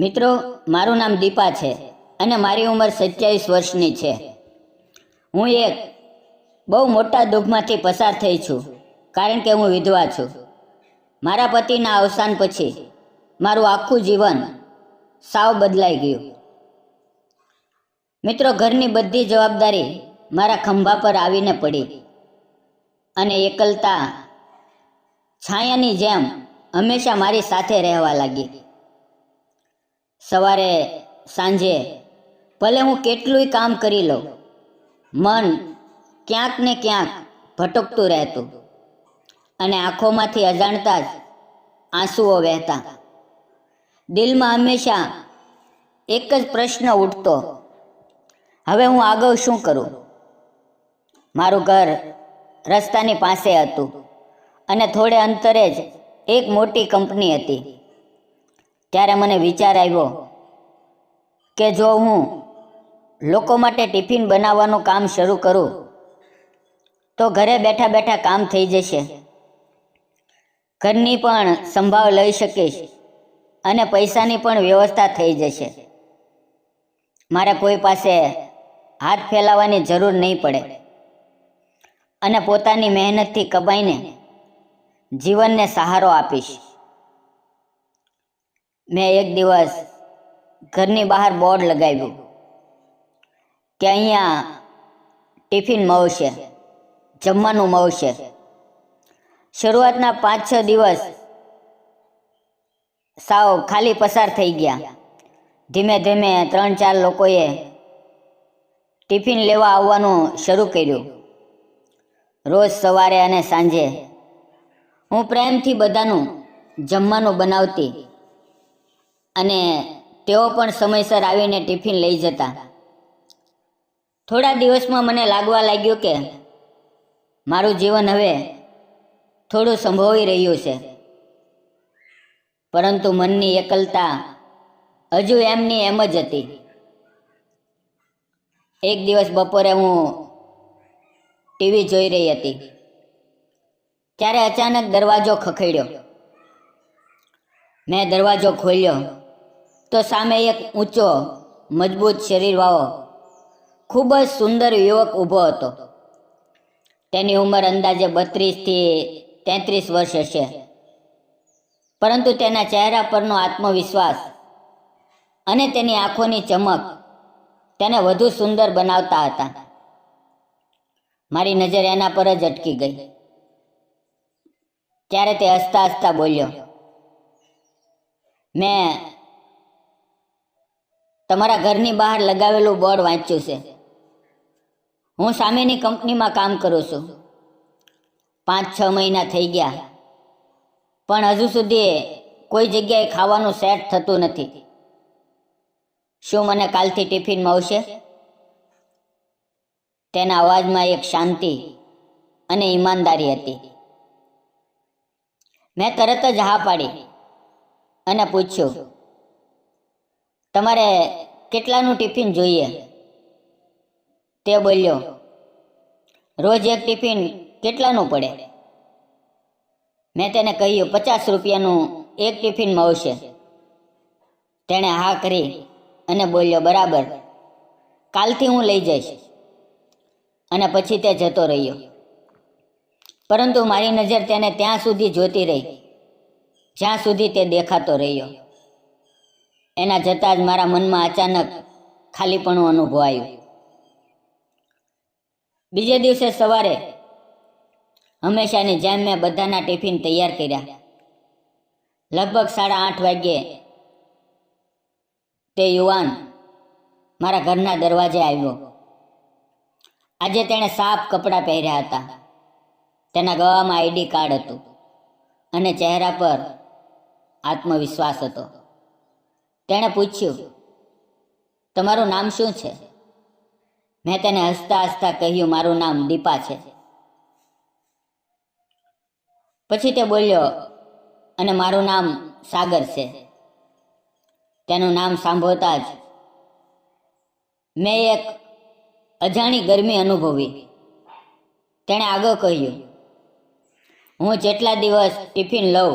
મિત્રો, મારું નામ દીપા છે અને મારી ઉંમર સત્યાવીસ વર્ષની છે. હું એક બહુ મોટા દુઃખમાંથી પસાર થઈ છું, કારણ કે હું વિધવા છું. મારા પતિના અવસાન પછી મારું આખું જીવન સાવ બદલાઈ ગયું. મિત્રો, ઘરની બધી જવાબદારી મારા ખંભા પર આવીને પડી અને એકલતા, છાયાની જેમ હંમેશા મારી સાથે રહેવા લાગી. સવારે, સાંજે, ભલે હું કેટલુંય કામ કરી લઉં, મન ક્યાંક ને ક્યાંક ભટકતું રહેતું અને આંખોમાંથી અજાણતા જ આંસુઓ વહેતા. દિલમાં હંમેશા એક જ પ્રશ્ન ઉઠતો, હવે હું આગળ શું કરું? મારું ઘર રસ્તાની પાસે હતું અને થોડે અંતરે જ એક મોટી કંપની હતી. ત્યારે મને વિચાર આવ્યો કે જો હું લોકો માટે ટિફિન બનાવવાનું કામ શરૂ કરું, તો ઘરે બેઠા બેઠા કામ થઈ જશે. ઘરની પણ સંભાળ લઈ શકીશ અને પૈસાની પણ વ્યવસ્થા થઈ જશે. મારે કોઈ પાસે હાથ ફેલાવવાની જરૂર નહીં પડે. અને પોતાની મહેનતથી કમાઈને જીવનને સહારો આપીશ. મેં એક દિવસ ઘરની બહાર બોર્ડ લગાવ્યું કે અહીંયા ટિફિન મળશે, જમવાનું મળશે. શરૂઆતના પાંચ, છ દિવસ સાવ ખાલી પસાર થઈ ગયા. ધીમે ધીમે ત્રણ, ચાર લોકોએ ટિફિન લેવા આવવાનું શરૂ કર્યું. રોજ સવારે અને સાંજે હું પ્રેમથી બધાનું જમવાનું બનાવતી અને તેઓ પણ સમયસર આવીને ટિફિન લઈ જતા. થોડા દિવસમાં મને લાગવા લાગ્યું કે મારું જીવન હવે થોડું સંભોવી રહ્યું છે. પરંતુ મનની એકલતા હજુ એમની એમ જ હતી. એક દિવસ બપોરે હું ટીવી જોઈ રહી હતી. ત્યારે અચાનક દરવાજો ખખેડ્યો. મેં દરવાજો ખોલ્યો. તો સામે એક ઊંચો, મજબૂત શરીરવાળો, ખૂબ જ સુંદર યુવક ઊભો હતો. તેની ઉંમર અંદાજે બત્રીસથી તેત્રીસ વર્ષ હશે. પરંતુ તેના ચહેરા પરનો આત્મવિશ્વાસ અને તેની આંખોની ચમક તેને વધુ સુંદર બનાવતા હતા. મારી નજર એના પર જ અટકી ગઈ. ત્યારે તે હસતા હસતા બોલ્યો, મેં તમારા ઘરની બહાર લગાવેલું બોર્ડ વાંચ્યું છે. હું સામેની કંપનીમાં કામ કરું છું. પાંચ છ મહિના થઈ ગયા. પણ હજુ સુધી કોઈ જગ્યાએ ખાવાનું સેટ થતું નથી. શું મને કાલથી ટિફિન મળશે? તેના અવાજમાં એક શાંતિ અને ઈમાનદારી હતી. મેં તરત જ હા પાડી અને પૂછ્યું તમારે કેટલાનું ટિફિન જોઈએ? તે બોલ્યો, રોજ એક ટિફિન કેટલાનું પડે? મેં તેને કહ્યું, પચાસ રૂપિયાનું એક ટિફિન મળશે તેણે હા કરી અને બોલ્યો, બરાબર, કાલથી હું લઈ જઈશ. અને પછી તે જતો રહ્યો. પરંતુ મારી નજર તેને ત્યાં સુધી જોતી રહી, જ્યાં સુધી તે દેખાતો રહ્યો. એના જતાં જ મારા મનમાં અચાનક ખાલીપણું અનુભવાયું. બીજે દિવસે સવારે હંમેશાની જેમ મેં બધાના ટિફિન તૈયાર કર્યા. લગભગ સાડા આઠ વાગ્યે તે યુવાન મારા ઘરના દરવાજે આવ્યો. આજે તેણે સાફ કપડાં પહેર્યા હતા. તેના ગવામાં આઈડી કાર્ડ હતું અને ચહેરા પર આત્મવિશ્વાસ હતો. તેણે પૂછ્યું, તમારું નામ શું છે? મેં તેને હસતા હસતા કહ્યું, મારું નામ દીપા છે. પછી તે બોલ્યો, અને મારું નામ સાગર છે. તેનું નામ સાંભળતા જ મેં એક અજાણી ગરમી અનુભવી. તેણે આગળ કહ્યું, હું જેટલા દિવસ ટિફિન લઉં,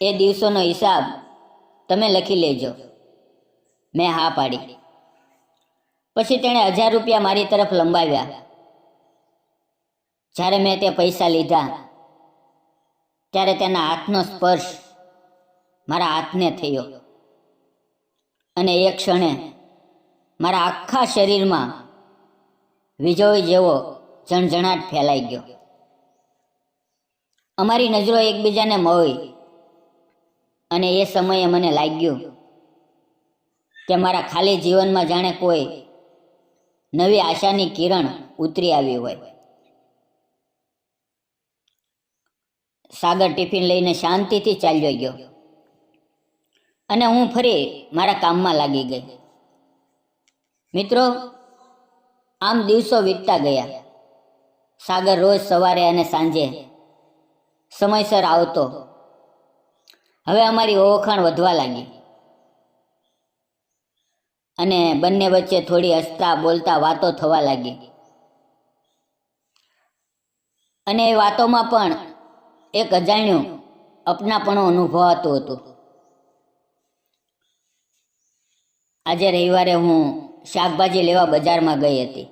એ દિવસોનો હિસાબ તમે લખી લેજો. મેં હા પાડી. પછી તેણે હજાર રૂપિયા મારી તરફ લંબાવ્યા. જ્યારે મેં તે પૈસા લીધા, ત્યારે તેના હાથનો સ્પર્શ મારા હાથને થયો. અને એ ક્ષણે મારા આખા શરીરમાં વીજળી જેવો જણઝણાટ ફેલાઈ ગયો. અમારી નજરો એકબીજાને મળી અને એ સમયે મને લાગ્યું કે મારા ખાલી જીવનમાં જાણે કોઈ નવી આશાની કિરણ ઉતરી આવી હોય. સાગર ટિફિન લઈને શાંતિથી ચાલ્યો ગયો. અને હું ફરી મારા કામમાં લાગી ગઈ. મિત્રો, આમ દિવસો વીતતા ગયા. સાગર રોજ સવારે અને સાંજે સમયસર આવતો હવે અમારી ઓળખાણ વધવા લાગી. અને બંને વચ્ચે થોડી હસતા બોલતા વાતો થવા લાગી. અને એ વાતોમાં પણ એક અજાણ્યું અપનાપણું અનુભવાતું હતું. આજે રવિવારે હું શાકભાજી લેવા બજારમાં ગઈ હતી.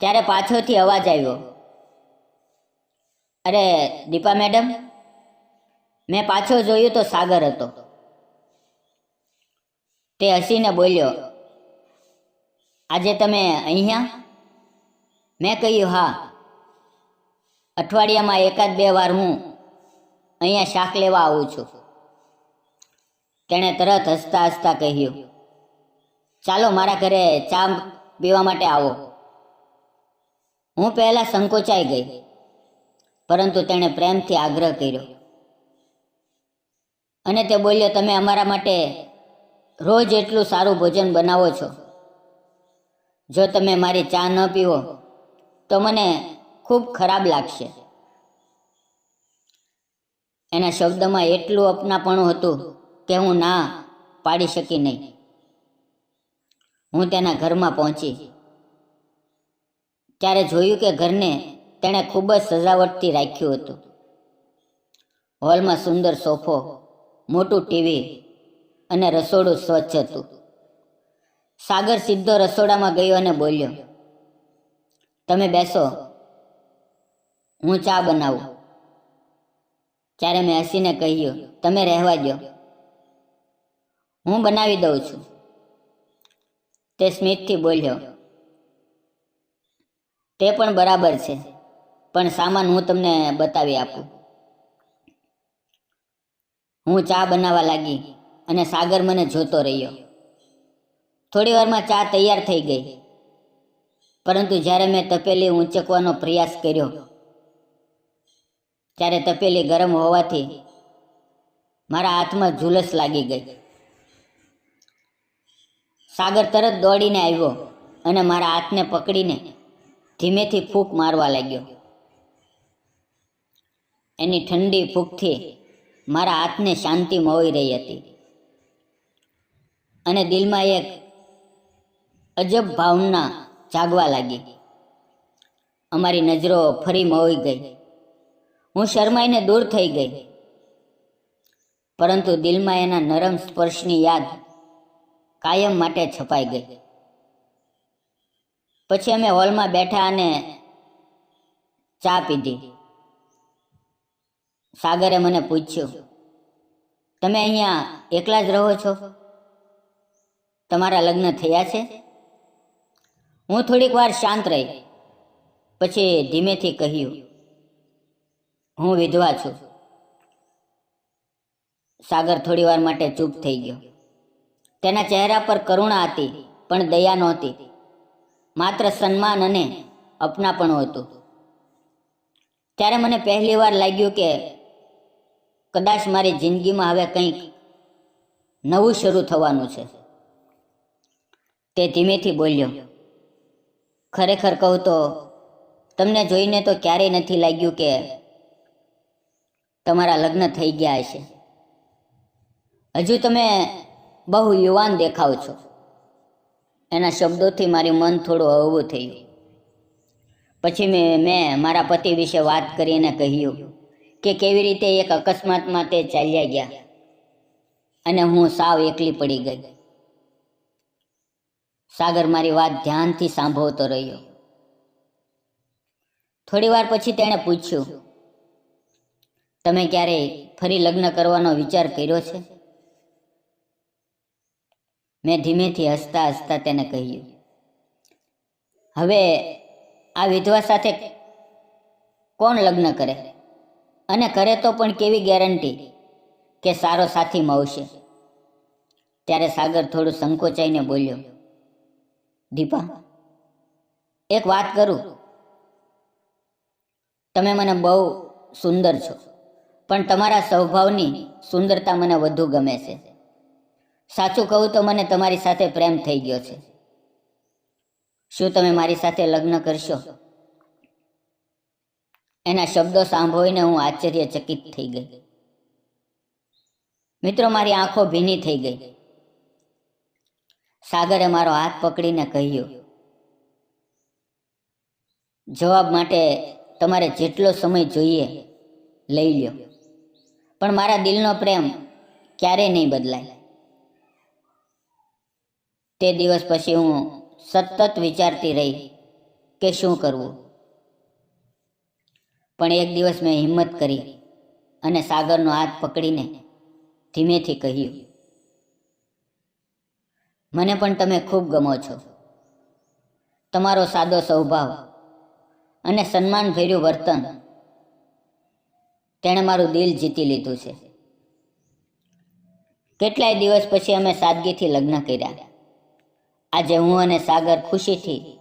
ત્યારે પાછળથી અવાજ આવ્યો. અરે દીપા મેડમ મેં પાછો જોયું તો સાગર હતો. તે હસીને બોલ્યો, આજે તમે અહીંયા? મેં કહ્યું, હા. અઠવાડિયામાં એકાદ બે વાર હું અહીંયા શાક લેવા આવું છું. તેણે તરત હસતા હસતા કહ્યું, ચાલો મારા ઘરે ચા પીવા માટે આવો. હું પહેલાં સંકોચાઈ ગઈ, પરંતુ તેણે પ્રેમથી આગ્રહ કર્યો અને તે બોલ્યો, તમે અમારા માટે રોજ એટલું સારું ભોજન બનાવો છો. જો તમે મારી ચા ન પીવો, તો મને ખૂબ ખરાબ લાગશે. એના શબ્દમાં એટલું અપનાપણું હતું કે હું ના પાડી શકી નહીં. હું તેના ઘરમાં પહોંચી. ત્યારે જોયું કે ઘરને તેણે ખૂબ જ સજાવટથી રાખ્યું હતું. હોલમાં સુંદર સોફો મોટું ટીવી અને રસોડું સ્વચ્છ હતું. સાગર સીધો રસોડામાં ગયો અને બોલ્યો, તમે બેસો, હું ચા બનાવું. ત્યારે મેં હસીને કહ્યું, તમે રહેવા દો હું બનાવી દઉં છું. તે સ્મિતથી બોલ્યો, તે પણ બરાબર છે, પણ સામાન હું તમને બતાવી આપું. હું ચા બનાવવા લાગી અને સાગર મને જોતો રહ્યો. થોડી વારમાં ચા તૈયાર થઈ ગઈ. પરંતુ જ્યારે મેં તપેલી ઊંચકવાનો પ્રયાસ કર્યો, ત્યારે તપેલી ગરમ હોવાથી મારા હાથમાં ઝુલસ લાગી ગઈ. સાગર તરત દોડીને આવ્યો અને મારા હાથને પકડીને ધીમેથી ફૂંક મારવા લાગ્યો. એની ઠંડી ફૂંકથી મારા હાથને શાંતિ મળી રહી હતી. અને દિલમાં એક અજબ ભાવના જાગવા લાગી. અમારી નજરો ફરી મળી ગઈ. હું શરમાઈને દૂર થઈ ગઈ. પરંતુ દિલમાં એના નરમ સ્પર્શની યાદ કાયમ માટે છપાઈ ગઈ. પછી અમે હોલમાં બેઠા અને ચા પીધી. સાગરે મને પૂછ્યું, તમે અહીંયા એકલા જ રહો છો? તમારા લગ્ન થયા છે? હું થોડીક વાર શાંત રહી, પછી ધીમેથી કહ્યું, હું વિધવા છું. સાગર થોડી વાર માટે ચૂપ થઈ ગયો. તેના ચહેરા પર કરુણા હતી, પણ દયા નહોતી. માત્ર સન્માન અને અપનાપણું હતું. ત્યારે મને પહેલી વાર લાગ્યું કે કદાચ મારી જિંદગીમાં હવે કંઈક નવું શરૂ થવાનું છે. તે ધીમેથી બોલ્યો, ખરેખર કહું તો તમને જોઈને તો ક્યારેય નથી લાગ્યું કે તમારા લગ્ન થઈ ગયા હશે. હજુ તમે બહુ યુવાન દેખાવ છો. એના શબ્દોથી મારી મન થોડું હળવું થયું. પછી મેં મેં મારા પતિ વિશે વાત કરીને કહ્યું કે કેવી રીતે એક અકસ્માતમાં તે ચાલ્યા ગયા? અને હું સાવ એકલી પડી ગઈ. સાગર મારી વાત ધ્યાનથી સાંભળતો રહ્યો. થોડી વાર પછી તેણે પૂછ્યું, તમે ક્યારેય ફરી લગ્ન કરવાનો વિચાર કર્યો છે? મેં ધીમેથી હસતા હસતા તેને કહ્યું, હવે આ વિધવા સાથે કોણ લગ્ન કરે? અને કરે તો પણ કેવી ગેરંટી કે સારો સાથી મળશે? ત્યારે સાગર થોડું સંકોચાઈને બોલ્યો, દીપા, એક વાત કરું. તમે મને બહુ સુંદર છો, પણ તમારા સ્વભાવની સુંદરતા મને વધુ ગમે છે. સાચું કહું તો મને તમારી સાથે પ્રેમ થઈ ગયો છે. શું તમે મારી સાથે લગ્ન કરશો? એના શબ્દો સાંભળીને હું આશ્ચર્યચકિત થઈ ગઈ. મિત્રો, મારી આંખો ભીની થઈ ગઈ. સાગરે મારો હાથ પકડીને કહ્યું, જવાબ માટે તમારે જેટલો સમય જોઈએ, લઈ લ્યો. પણ મારા દિલનો પ્રેમ ક્યારેય નહીં બદલાય. તે દિવસ પછી હું સતત વિચારતી રહી કે શું કરવું. પણ એક દિવસ મેં હિંમત કરી અને સાગરનો હાથ પકડીને ધીમેથી કહ્યું, મને પણ તમે ખૂબ ગમો છો. તમારો સાદો સ્વભાવ અને સન્માનભર્યું વર્તન તેણે મારું દિલ જીતી લીધું છે. કેટલાય દિવસ પછી અમે સાદગીથી લગ્ન કર્યા. આજે હું અને સાગર ખુશીથી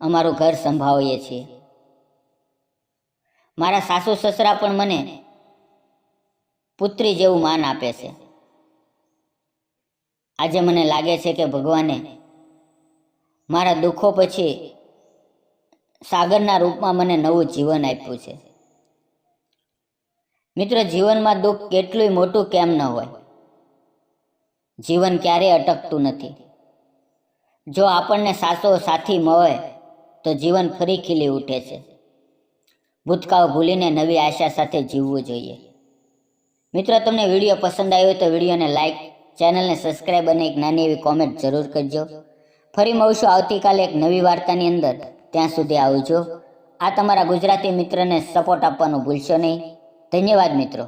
અમારું ઘર સંભાળીએ છીએ. મારા સાસુ સસરા પણ મને પુત્રી જેવું માન આપે છે. આજે મને લાગે છે કે ભગવાને મારા દુઃખો પછી સાગરના રૂપમાં મને નવું જીવન આપ્યું છે. મિત્રો, જીવનમાં દુઃખ કેટલું મોટું કેમ ન હોય? જીવન ક્યારેય અટકતું નથી. જો આપણને સાસો સાથી મળે, તો જીવન ફરી ખીલી ઉઠે છે. ભૂતકાળ ભૂલીને નવી આશા સાથે જીવવું જોઈએ. મિત્રો, તમને વીડિયો પસંદ આવ્યો તો વિડીયોને લાઇક ચેનલને સબસ્ક્રાઈબ અને એક નાની એવી કોમેન્ટ જરૂર કરજો. ફરી મળશું આવતીકાલે એક નવી વાર્તાની અંદર. ત્યાં સુધી આવજો. આ તમારા ગુજરાતી મિત્રને સપોર્ટ આપવાનું ભૂલશો નહીં. ધન્યવાદ મિત્રો.